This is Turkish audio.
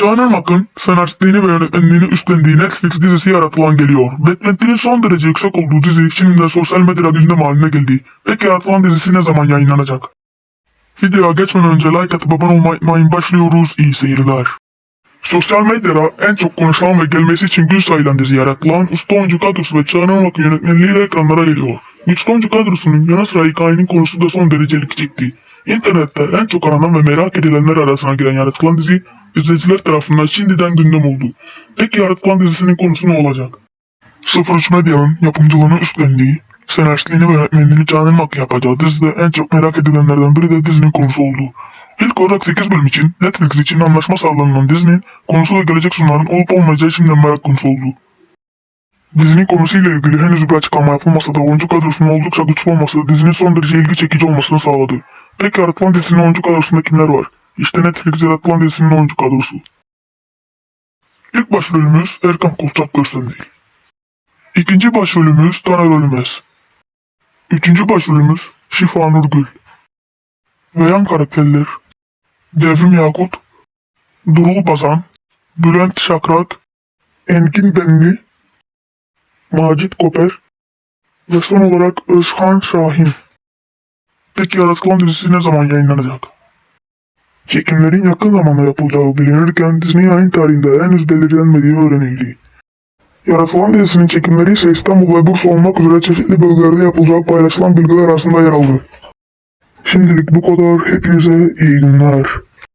Canan Akın, senaristliğini ve yönetmenliğini üstlendiği Netflix dizisi yaratılan geliyor. Beklentinin son derece yüksek olduğu dizi şimdi de sosyal medyada gündem haline geldi. Peki yaratılan dizisi ne zaman yayınlanacak? Videoya geçmeden önce like atıp abone olmayı unutmayın. Başlıyoruz. İyi seyirler. Sosyal medyada en çok konuşulan ve gelmesi için gün sayılan dizi yaratılan usta oyuncu kadrosu ve Canan Akın yönetmenliğiyle ekranlara geliyor. Güçlü oyuncu kadrosunun yanı sıra hikayenin konusu da son derece ilgi çekti. İnternette en çok aranan ve merak edilenler arasına giren yaratılan dizi izleyiciler tarafından şimdiden gündem oldu. Peki yaratılan dizisinin konusu ne olacak? 03 Medya'nın yapımcılığını üstlendiği, senaristliğini ve yönetmenliğini Canan Akın yapacağı dizide en çok merak edilenlerden biri de dizinin konusu oldu. İlk olarak 8 bölüm için Netflix için anlaşma sağlanan dizinin konusu ve gelecek sunumların olup olmayacağı şimdiden merak konusu oldu. Dizinin konusuyla ilgili henüz bir açıklama yapılmasa da oyuncu kadrosunun oldukça güçlü olması dizinin son derece ilgi çekici olmasını sağladı. Peki yaratılan dizinin oyuncu kadrosunda kimler var? İşte Netflix yaratılan dizinin oyuncu kadrosu. İlk başrolümüz Erkan Kolçak Köstendik. İkinci başrolümüz Taner Ölmez. Üçüncü başrolümüz Şifa Nurgül. Ve yan karakterler Devrim Yakut, Durul Bazan, Bülent Şakrak, Engin Benli, Macit Koper ve son olarak Özhan Şahin. Peki yaratılan dizisi ne zaman yayınlanacak? Çekimlerin yakın zamanda yapılacağı bilinirken Disney yayın tarihinde henüz belirlenmediği öğrenildi. Yaratılan dizisinin çekimleri ise İstanbul ve Bursa olmak üzere çeşitli bölgelerde yapılacağı paylaşılan bilgiler arasında yer aldı. Şimdilik bu kadar. Hepinize iyi günler.